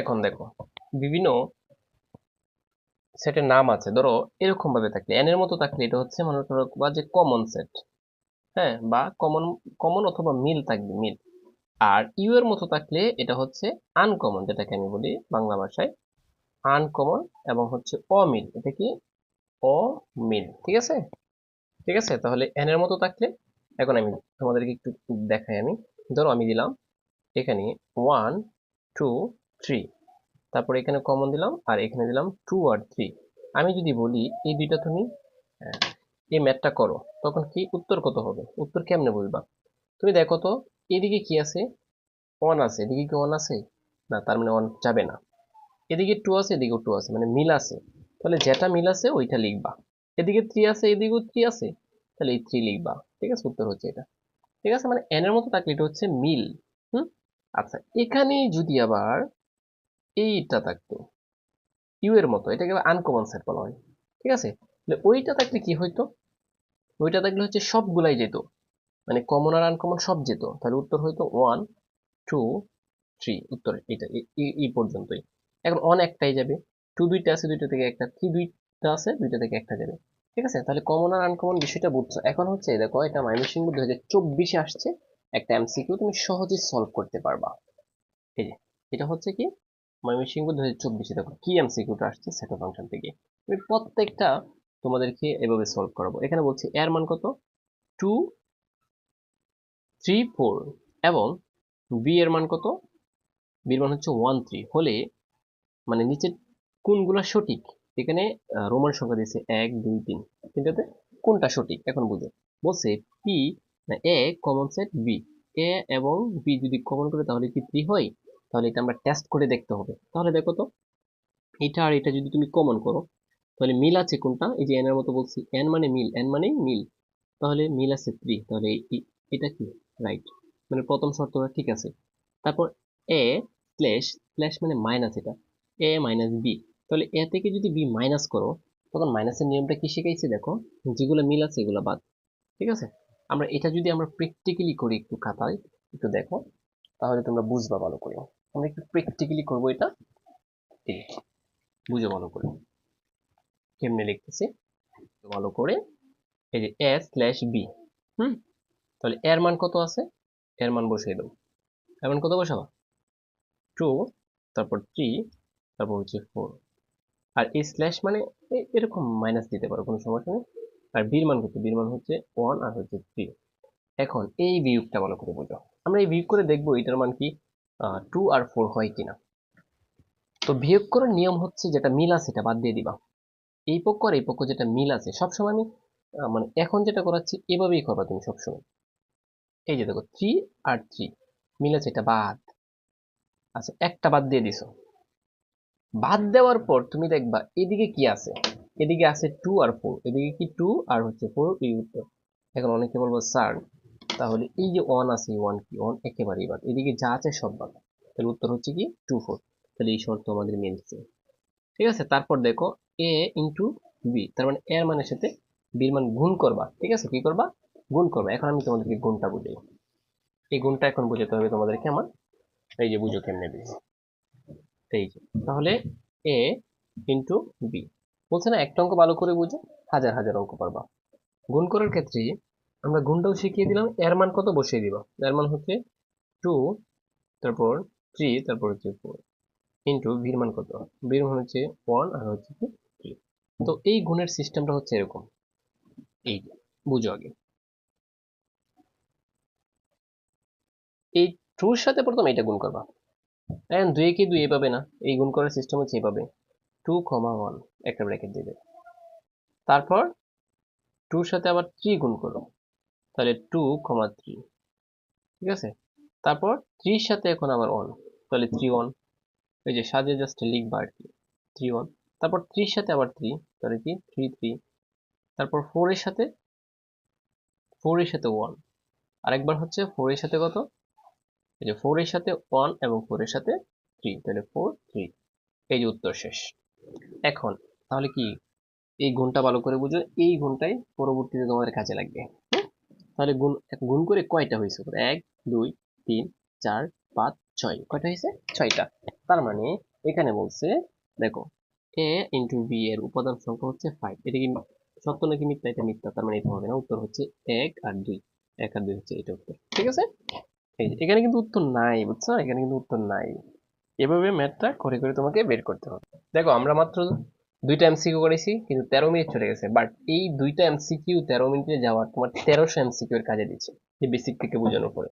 এখন দেখো, বিভিন্ন সেটের নাম আছে। ধরো, এরকম ভাবে থাকলে এন এর মতো থাকলে এটা হচ্ছে মনে করো বা যে কমন সেট হ্যাঁ? বা কমন কমন অথবা মিল থাকবে মিল আর ইউ এর মতো থাকলে এটা হচ্ছে আনকমন যেটাকে আমি বলি বাংলা ভাষায় আনকমন এবং হচ্ছে অমিল। এটা কি? অমিল। ঠিক আছে? ঠিক আছে? তাহলে এন এর মতো থাকলে, এখন আমি তোমাদেরকে একটু দেখাই আমি। ধরো, আমি দিলাম এখানে ওয়ান টু থ্রি তারপর এখানে কমন দিলাম, আর এখানে দিলাম টু আর থ্রি আমি যদি বলি, এই দুইটা তুমি এই ম্যাথটা করো, তখন কি, উত্তর কত হবে? উত্তর কেমনে বুঝবা? তুমি দেখো তো, এদিকে কি আছে? ওয়ান আছে। এদিকে কি ওয়ান আছে? না, তার মানে ওয়ান যাবে না। এদিকে টু আছে, এদিকেও টু আছে মানে মিল আছে। তাহলে যেটা মিল আছে, ওইটা লিখবা। এদিকে থ্রি আছে, এদিকেও থ্রি আছে। তাহলে এই থ্রি লিখবা। ঠিক আছে? উত্তর হচ্ছে এটা। ঠিক আছে? মানে এনের মতো থাকলে এটা হচ্ছে মিল। হুম? আচ্ছা এখানে যদি আবার এইটা থাকতো। ইউ এর মতো, এটাকে আনকমন সেট বলা হয়। ঠিক আছে? ওইটা থাকলে কি হইতো? ওইটা থাকলে হচ্ছে সবগুলাই যেত। মানে কমন আর আনকমন সব যেত। তাহলে উত্তর হইতো ওয়ান টু থ্রি উত্তর এটা এই পর্যন্তই। এখন অন একটাই যাবে। টু দুইটা আছে, দুইটা থেকে একটা। থ্রি দুইটা আছে, দুইটা থেকে একটা যাবে। ঠিক আছে? তাহলে কমন আর আনকমন বিষয়টা বুঝছ। এখন হচ্ছে দেখো, এটা মাইমেশিং দু হাজার চব্বিশে আসছে একটা এমসিকিউ তুমি সহজে সলভ করতে পারবা। এই যে, এটা হচ্ছে কি? ময়মনসিংহ দু হাজার চব্বিশে দেখো, কি এমসিকিউটা আসছে? সেটা ফাংশন থেকে। আমি প্রত্যেকটা তোমাদেরকে এভাবে সলভ করাবো। এখানে বলছি এর মান কত? টু থ্রি ফোর এবং বি এর মান কত? বি এর মান হচ্ছে ওয়ান থ্রি হলে মানে নিচের কোনগুলো সঠিক? এখানে রোমান সংখ্যা দিয়েছে এক, দুই, তিন। তিনটাতে কোনটা সঠিক? এখন বুঝো। বলছে P A common set B A এবং বি যদি কমন করে তাহলে কি থ্রি হয়? তাহলে এটা আমরা টেস্ট করে দেখতে হবে। তাহলে দেখো তো, এটা আর এটা যদি তুমি কমন করো, তাহলে মিল আছে কোনটা? এই যে এন এর মতো বলছি এন মানে মিল এন মানে মিল। তাহলে মিল আছে থ্রি তাহলে এটা কি? রাইট মানে প্রথম শর্তটা ঠিক আছে। তারপর এ স্ল্যাশ স্ল্যাশ মানে মাইনাস এটা। এ মাইনাস বি তাহলে এ থেকে যদি বি মাইনাস করো, তখন মাইনাসের নিয়মটা কি শিখাইছে দেখো? যেগুলো মিল আছে এগুলো বাদ। ঠিক আছে? আমরা এটা যদি আমরা প্র্যাকটিক্যালি করি একটু খাতায়, একটু দেখো। তাহলে তোমরা বুঝবা ভালো করে। আমরা একটু প্র্যাকটিক্যালি করব এটা। বুঝো ভালো করে। কেমনে লিখতেছি? ভালো করে। এই যে এ স্ল্যাশ বি হুম? তাহলে এর মান কত আছে? এর মান বসিয়ে দেবো। এর মান কত বসাবা? টু তারপর থ্রি তারপর হচ্ছে ফোর আর এই স্ল্যাশ মানে এরকম মাইনাস দিতে পারো, কোনো সমস্যা নেই। আর বির মান কত? বির মান হচ্ছে ওয়ান আর হচ্ছে থ্রি এখন এই বিয়োগটা ভালো করে বোঝো। আমরা এই বিয়োগ করে দেখব এটার মান কি? টু আর ফোর হয় কিনা। তো বিয়োগ করার নিয়ম হচ্ছে যেটা মিল আছে সেটা বাদ দিয়ে দিবা। এই পক্ষ আর এই পক্ষ যেটা মিল আছে, সবসময় আমি মানে এখন যেটা করাচ্ছি এভাবেই করবা তুমি সবসময়। এই যে দেখো থ্রি আর থ্রি মিল আছে এটা বাদ। আচ্ছা একটা বাদ দিয়ে দিছো। বাদ দেওয়ার পর তুমি দেখবা এদিকে কি আছে? এদিকে আছে টু আর ফোর এদিকে কি টু আর হচ্ছে ফোর এই উত্তর। এখন অনেকে বলব স্যার তাহলে এই যে ওয়ান আছে ওয়ান কি ওয়ান একেবারেই বাদ এদিকে যা আছে সব বাদ। তাহলে উত্তর হচ্ছে কি টু ফোর তাহলে এই শর্ত আমাদের মিলছে ঠিক আছে? তারপর দেখো এ ইন্টু বি তার মানে এর মানের সাথে বির মান গুণ করবা। ঠিক আছে? কি করবা? গুণ করবা। এখন আমি তোমাদেরকে গুণটা বুঝাই। এই গুণটা এখন বুঝাতে হবে তোমাদেরকে আমার। এই যে বুঝো কেমনে দিই এই যে। তাহলে এ ইন্টু বি বলছে না, একটা অঙ্ক ভালো করে বুঝে হাজার হাজার অঙ্ক পারবা গুণ করার ক্ষেত্রে আমরা গুণটাও শিখিয়ে দিলাম। এর মান কত? বসিয়ে দিবা। এর মান হচ্ছে টু তারপর থ্রি তারপর হচ্ছে ফোর ইন্টু ভির মান কত? ভির মান হচ্ছে ওয়ান আর হচ্ছে থ্রি তো এই গুণের সিস্টেমটা হচ্ছে এরকম। এই বুঝো আগে। এই টুর সাথে প্রথম এটা গুণ করবা। এখন দুই কি দুই পাবে না? এই গুণ করার সিস্টেম হচ্ছে এইভাবে টু কমা ওয়ান একটা ব্র্যাকেট দিবে। তারপর টুর সাথে আবার থ্রি গুণ করো। তাহলে টু কমা থ্রি ঠিক আছে? তারপর থ্রির সাথে এখন আবার ওয়ান তাহলে থ্রি ওয়ান ওই যে সাজে জাস্ট লিখবা আর কি থ্রি ওয়ান তারপর থ্রির সাথে আবার থ্রি তাহলে কি? থ্রি থ্রি তারপর ফোর এর সাথে ফোর এর সাথে ওয়ান আরেকবার হচ্ছে ফোর এর সাথে কত? এই যে ফোর এর সাথে ওয়ান এবং ফোর এর সাথে থ্রি তাহলে ফোর থ্রি এই যে উত্তর শেষ। এখন, তাহলে কি? এই গুণটা ভালো করে বুঝো, এই গুণটাই পরবর্তীতে তোমাদের কাজে লাগবে? তাহলে গুণ গুণ করে কয়টা হয়েছে? এক, দুই, তিন, চার, পাঁচ, ছয়। কয়টা হয়েছে? ছয়টা। তার মানে এখানে বলছে, দেখো এ ইন্টু বি এর উপাদান সংখ্যা হচ্ছে ফাইভ এটা কি সত্য নাকি মিথ্যা? এটা মিথ্যা। তার মানে এটা হবে না। উত্তর হচ্ছে এক আর দুই। এক আর দুই হচ্ছে এটা উত্তর। ঠিক আছে? এই এখানে কিন্তু উত্তর নাই, বুঝছ? এখানে কিন্তু উত্তর নাই। এভাবে ম্যাথটা করে করে তোমাকে বের করতে হবে। দেখো, আমরা মাত্র দুইটা এমসিকিউ করেছি, কিন্তু তেরো মিনিট চলে গেছে। বাট এই দুইটা এমসিকিউ তেরো মিনিটে যাওয়ার তোমার তেরোশো এমসিকিউ এর কাজে দিচ্ছে বেসিক থেকে বোঝানোর পরে।